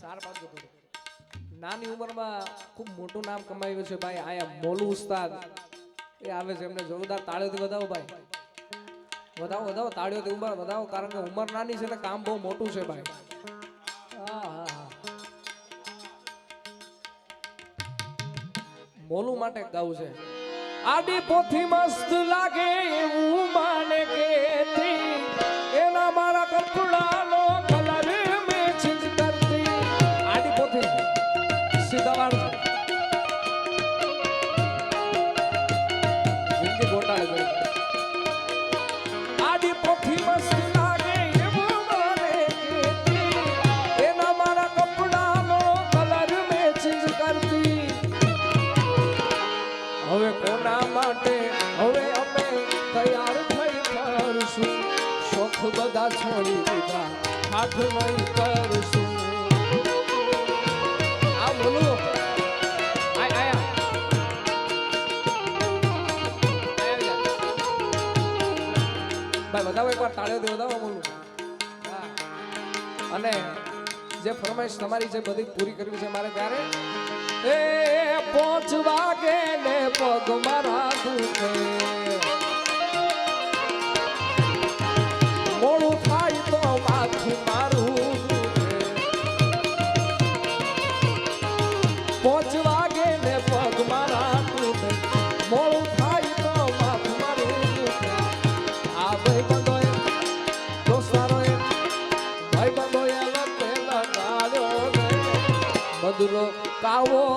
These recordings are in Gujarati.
સાર નાની ઉંમરમાં ખૂબ મોટું નામ કમાયું છે ભાઈ. આયા મોલું ઉસ્તાદ. એ આવે છે એમને જોરદાર તાળીઓથી વધાવો ભાઈ. વધાવો વધાવો, તાળીઓથી ઉંમર વધાવો, કારણ કે ઉંમર નાની છે ને કામ બહુ મોટું છે ભાઈ. મોલું માટે ગાવું છે. આડી પોથી મસ્ત લાગે એવું માને કે એના મારા કપડાનો માટે હવે અમે તૈયાર થઈ ફરશું શોખ બધા છોડી દીધા, હાથ નહીં કરશું. આ બોલું. ભાઈ, બતાવો એકવાર તાળીઓ દે બતાવો બોલું. અને જે ફરમાઈશ તમારી છે બધી પૂરી કરવી છે મારે ત્યારે એ પોંચ વાગે ને પગ મારા દુખે. મોડું થાય તો માથું મારું પોંચ વાગે ને પગ મારા દુખે. મોડું થાય તો માથું કાવો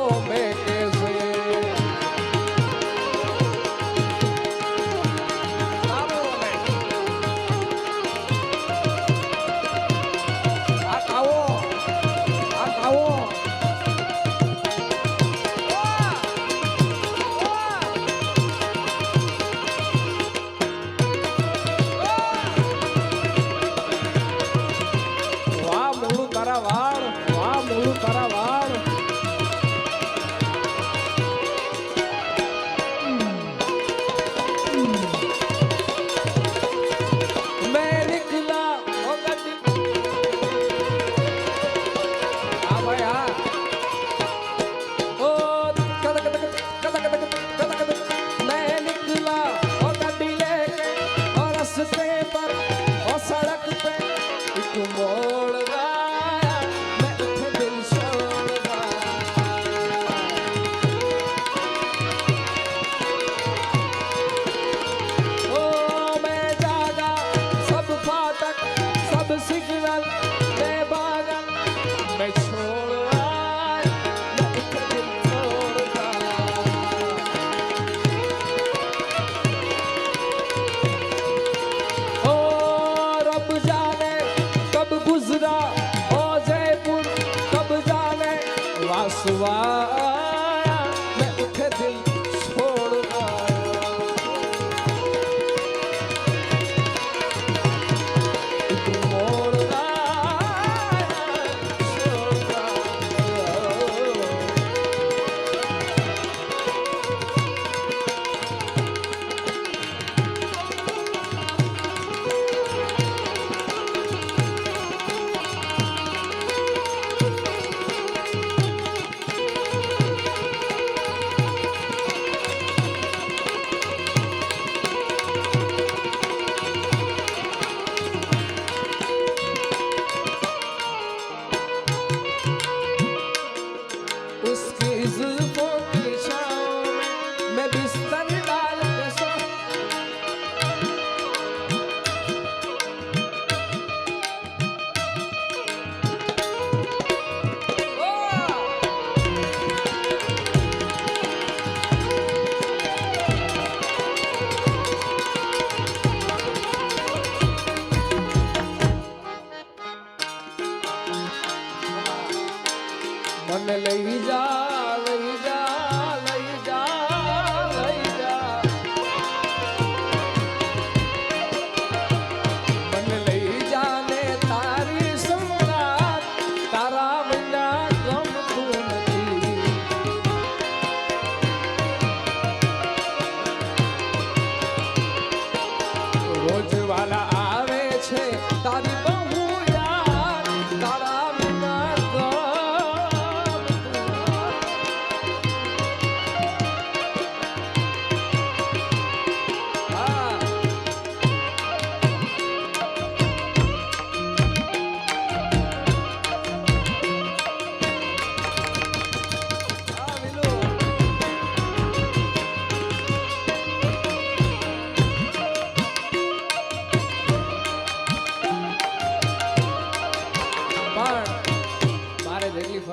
મને લઈ જા.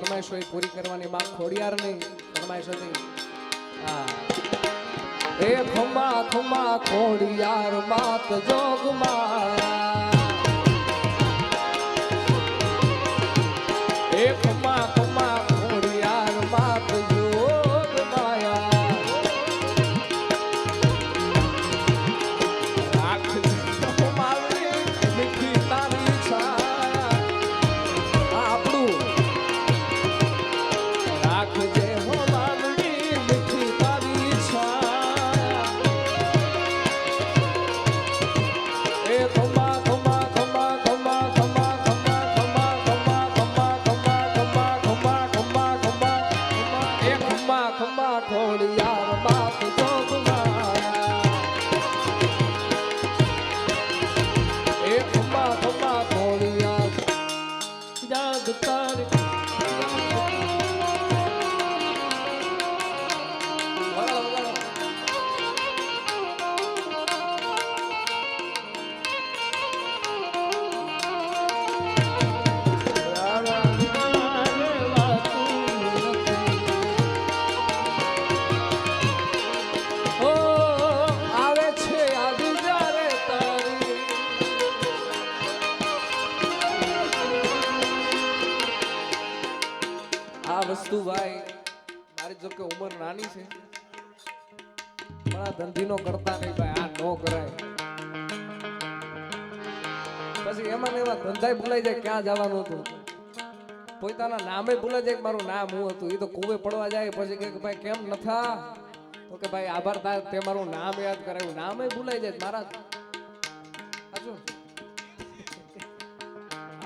હોય પૂરી કરવાની માં ખોડિયારની ફરમાઈશ હતી હા. એ ખુમા ખુમા ખોડિયાર માત જોગ આ ધંધીનો કરતા નહીં ભાઈ, આ નો કરાય. પછી એમાં એવા ધંધાય ભૂલાઈ જાય, ક્યાં જવાનું હતું? પોતાના નામે ભૂલાઈ જાય મારું નામ હું હતું? એ તો કુવે પડવા જાય, પછી કે ભાઈ, કેમ નથા? તો કે ભાઈ, આભાર થાય તે મારું નામ યાદ કરાયું. નામે ભૂલાઈ જાય મારા. સાચું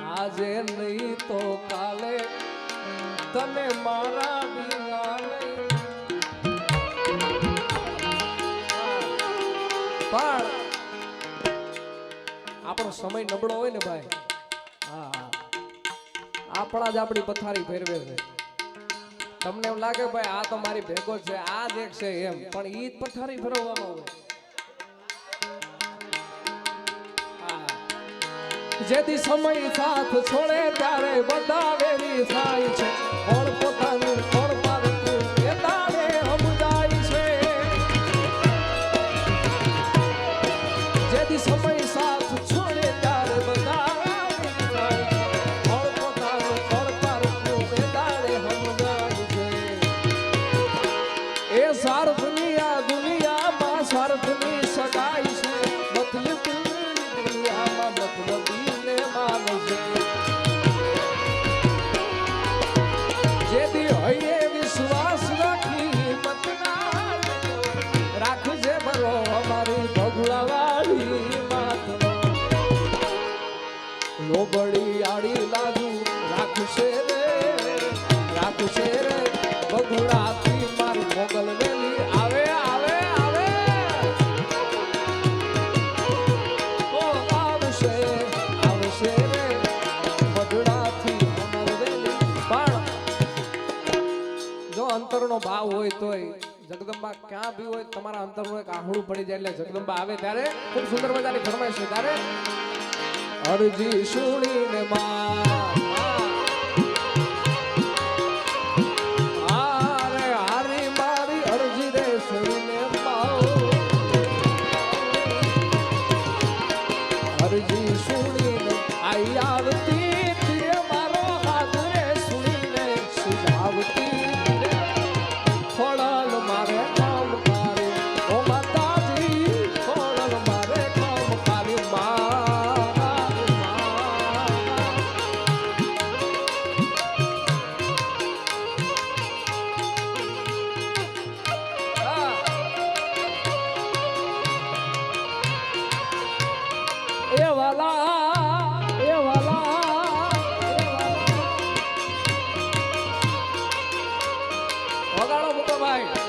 આજે નહીં તો કાલે તને મારા વિના આપણો સમય નબળો હોય ને ભાઈ. આપણા જ આપણી પથારી ફેરવે છે. તમને એમ લાગે ભાઈ, આ તો મારી ભેગો છે, આ જ એક છે એમ, પણ ઈ જ પથારી ફેરવવાનો હોય. જેથી સમય સાથ છોડે, ત્યારે બધા વેરી થાય છે. પણ પોતાનું કોણ રાખશે રે. રાખશે રે. આવે આવે જો અંતરનો ભાવ હોય તોય, જગદંબા ક્યાં બી હોય, તમારા અંતરનું એક આહડું પડી જાય એટલે જગદંબા આવે ત્યારે ખૂબ સુંદર મજાની ફરમાઈશ છે. ત્યારે અરજી સુણીને માં はい。